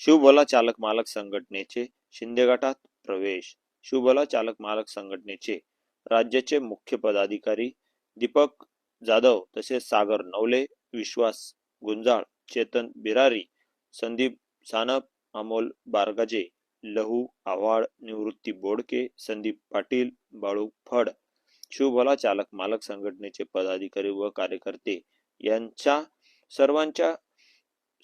शिवभोला चालक मालक संघटनेचे शिंदे गटात प्रवेश. शिवभोला चालक मालक संघटनेचे राज्याचे मुख्य पदाधिकारी दीपक जाधव तसेच सागर नवले विश्वास गुंजाळ चेतन बिरारी संदीप सानप अमोल बारगाजे लहू आव्हाड निवृत्ती बोडके संदीप पाटील बाळू फड. शिवभोला चालक मालक संघटनेचे पदाधिकारी व कार्यकर्ते यांच्या सर्वांच्या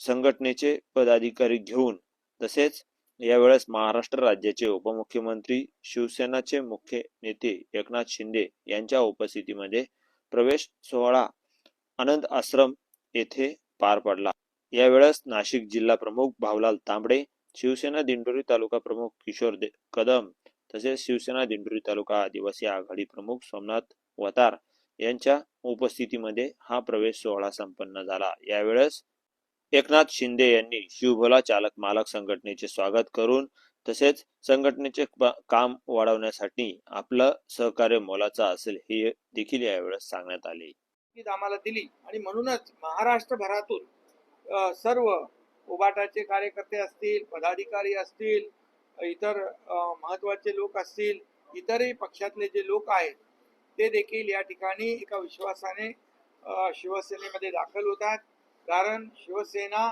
संघटनेचे पदाधिकारी घेऊन तसेच यावेळेस महाराष्ट्र राज्याचे उपमुख्यमंत्री शिवसेनाचे मुख्य नेते एकनाथ शिंदे यांच्या उपस्थितीमध्ये प्रवेश सोहळा आनंद आश्रम येथे पार पडला. यावेळेस नाशिक जिल्हा प्रमुख भावलाल तांबडे शिवसेना दिंडोरी तालुका प्रमुख किशोर दे- कदम तसेच शिवसेना दिंडोरी तालुका आदिवासी आघाडी प्रमुख सोमनाथ वतार यांच्या उपस्थितीमध्ये हा प्रवेश सोहळा संपन्न झाला. यावेळेस एकनाथ शिंदे यांनी शिवभोला चालक मालक संघटनेचे स्वागत करून तसेच संघटनेचे काम वाढवण्यासाठी आपलं सहकार्य मोलाचं असेल हे देखील यावेळेस सांगण्यात आले. ती आम्हाला दिली. आणि म्हणूनच महाराष्ट्रभरातून सर्व उबाटाचे कार्यकर्ते असतील पदाधिकारी असतील इतर महत्त्वाचे लोक असतील इतरही पक्षातले जे लोक आहेत ते देखील या ठिकाणी एका विश्वासाने शिवसेनेमध्ये दाखल होतात. कारण शिवसेना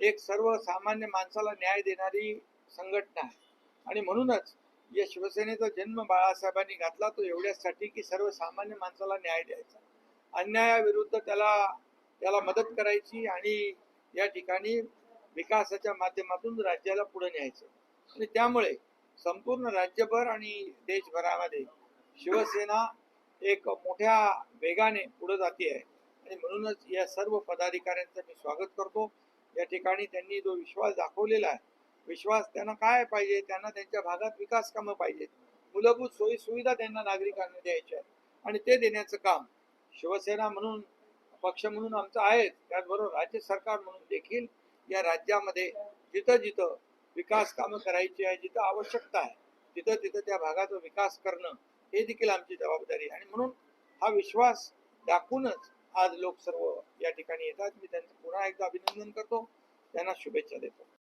एक सर्वसामान्य माणसाला न्याय देणारी संघटना आहे. आणि म्हणूनच या शिवसेनेचा जन्म बाळासाहेबांनी घातला तो एवढ्यासाठी की सर्वसामान्य माणसाला न्याय द्यायचा. अन्यायाविरुद्ध त्याला त्याला मदत करायची आणि या ठिकाणी विकासाच्या माध्यमातून राज्याला पुढे न्यायचं. आणि त्यामुळे संपूर्ण राज्यभर आणि देशभरामध्ये शिवसेना एक मोठ्या वेगाने पुढे जाते आहे. आणि म्हणूनच या सर्व पदाधिकाऱ्यांचं मी स्वागत करतो. या ठिकाणी त्यांनी जो विश्वास दाखवलेला आहे विश्वास त्यांना काय पाहिजे? त्यांना त्यांच्या भागात विकास कामं पाहिजेत. मूलभूत सोयी सुविधा त्यांना नागरिकांना द्यायच्या आणि ते देण्याचं काम शिवसेना म्हणून पक्ष म्हणून आमचं आहे त्याचबरोबर राज्य सरकार म्हणून देखील या राज्यामध्ये जिथं जिथं विकास कामं करायची आहे जिथं आवश्यकता आहे तिथं तिथं त्या भागाचा विकास करणं हे देखील आमची जबाबदारी आहे. आणि म्हणून हा विश्वास दाखवूनच आज लोक सर्व या ठिकाणी येतात. मी त्यांचं पुन्हा एकदा अभिनंदन करतो. त्यांना शुभेच्छा देतो.